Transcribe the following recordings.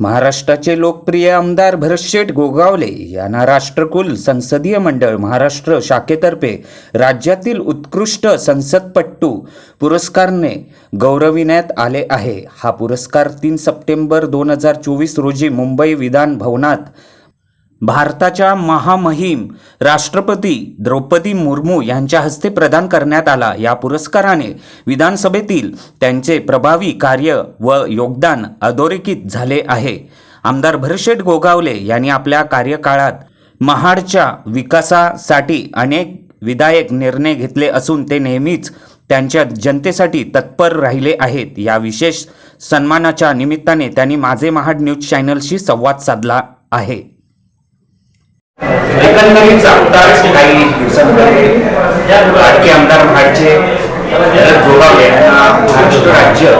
महाराष्ट्राचे लोकप्रिय आमदार भरतशेठ गोगावले यांना राष्ट्रकुल संसदीय मंडळ महाराष्ट्र शाखेतर्फे राज्यातील उत्कृष्ट संसदपट्टू पुरस्कारने गौरविण्यात आले आहे. हा पुरस्कार तीन सप्टेंबर दोन हजार चोवीस रोजी मुंबई विधान भवनात भारताच्या महामहिम राष्ट्रपती द्रौपदी मुर्मू यांच्या हस्ते प्रदान करण्यात आला. या पुरस्काराने विधानसभेतील त्यांचे प्रभावी कार्य व योगदान अधोरेखित झाले आहे. आमदार भरशेठ गोगावले यांनी आपल्या कार्यकाळात महाडच्या विकासासाठी अनेक विधायक निर्णय घेतले असून ते नेहमीच त्यांच्या जनतेसाठी तत्पर राहिले आहेत. या विशेष सन्मानाच्या निमित्ताने त्यांनी माझे महाड न्यूज चॅनलशी संवाद साधला आहे. एकंदरीत आत्ताच काही दिवसांमध्ये लाडके आमदार महाडचे जोडावले यांना महाराष्ट्र राज्य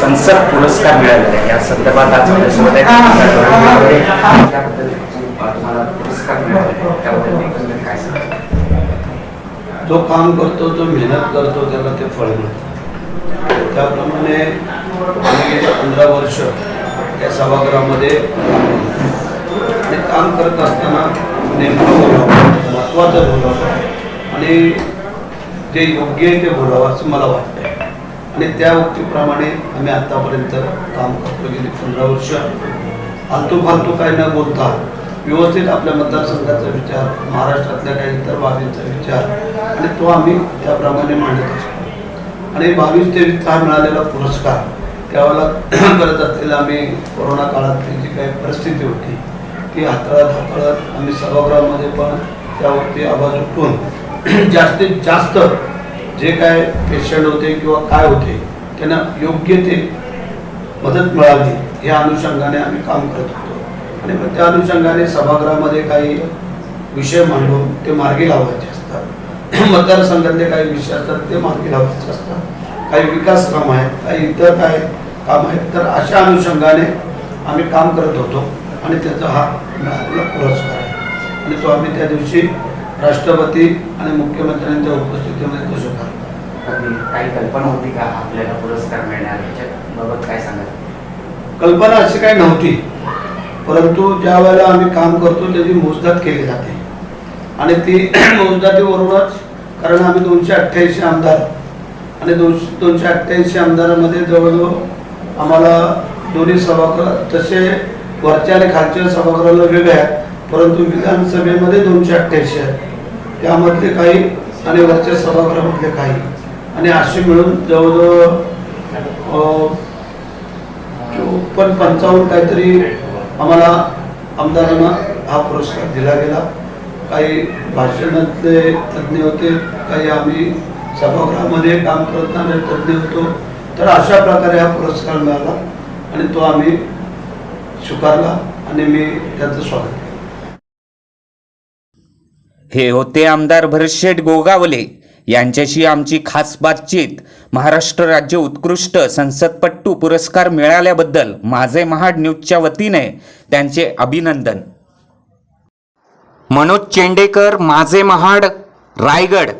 संसद पुरस्कार मिळालेला आहे. या संदर्भात आज आपल्यासोबत जो काम करतो जो मेहनत करतो त्याला ते फळ मिळतं. त्याप्रमाणे पंधरा वर्ष या सभागृहामध्ये काम आणि काम करत असताना नेमकं बोलावं महत्त्वाचं बोलावं आणि ते योग्य आहे ते बोलावं असं मला वाटतं आणि त्या उक्तीप्रमाणे आम्ही आत्तापर्यंत काम करतो गेली पंधरा वर्ष. फालतू फालतू काही न बोलता व्यवस्थित आपल्या मतदारसंघाचा विचार महाराष्ट्रातल्या काही इतर बाबींचा विचार आणि तो आम्ही त्याप्रमाणे मांडत असतो. आणि बावीस तेवीस हा मिळालेला पुरस्कार त्यावेळेला करत असलेला आम्ही कोरोना काळातली जी काही परिस्थिती होती ती हाताळत हाताळत आम्ही सभागृहामध्ये पण त्यावरती आवाज उठून जास्तीत जास्त जे काय पेशंट होते किंवा काय होते त्यांना योग्य ते मदत मिळावी या अनुषंगाने आम्ही काम करत होतो. आणि मग त्या अनुषंगाने सभागृहामध्ये काही विषय मांडून ते मार्गी लावायचे असतात. मतदारसंघातले काही विषय असतात ते मार्गी लावायचे असतात. काही विकास काम आहेत काही इतर काय काम आहेत तर अशा अनुषंगाने आम्ही काम करत होतो. आणि त्याचा हा मिळालेला पुरस्कार आहे. आणि तो आम्ही त्या दिवशी राष्ट्रपती आणि मुख्यमंत्र्यांच्या उपस्थितीमध्ये तो स्वीकारला. काही कल्पना होती का आपल्याला पुरस्कार मिळणार? याच्याबाबत काय सांगाल? कल्पना अशी काही नव्हती. परंतु ज्या वेळेला आम्ही काम करतो त्याची मोजदात केली जाते. आणि ती मोजदातीवरूनच कारण आम्ही दोनशे अठ्ठ्याऐंशी आमदार. आणि दोनशे दोनशे अठ्ठ्याऐंशी आमदारामध्ये जवळजवळ आम्हाला दोन्ही सभागृह तसे वरच्या आणि खालच्या सभागृहाला वेगळे आहेत. परंतु विधानसभेमध्ये दोनशे अठ्ठ्याऐंशी आहेत. त्यामधले काही आणि वरच्या सभागृहामधले काही. आणि असे मिळून जवळजवळ पण पंचावन्न काहीतरी आम्हाला आमदारांना हा पुरस्कार दिला गेला. काही भाषणातले तज्ज्ञ होते काही आम्ही सभागृहामध्ये काम करताना तज्ज्ञ होतो. तर अशा प्रकारे हा पुरस्कार मिळाला आणि तो आम्ही स्वीकारला आणि मी त्याचं स्वागत केलं. हे होते आमदार भरतशेठ गोगावले. यांच्याशी आमची खास बातचीत. महाराष्ट्र राज्य उत्कृष्ट संसदपट्टू पुरस्कार मिळाल्याबद्दल माझे महाड न्यूजच्या वतीने त्यांचे अभिनंदन. मनोज चेंडेकर माझे महाड रायगड.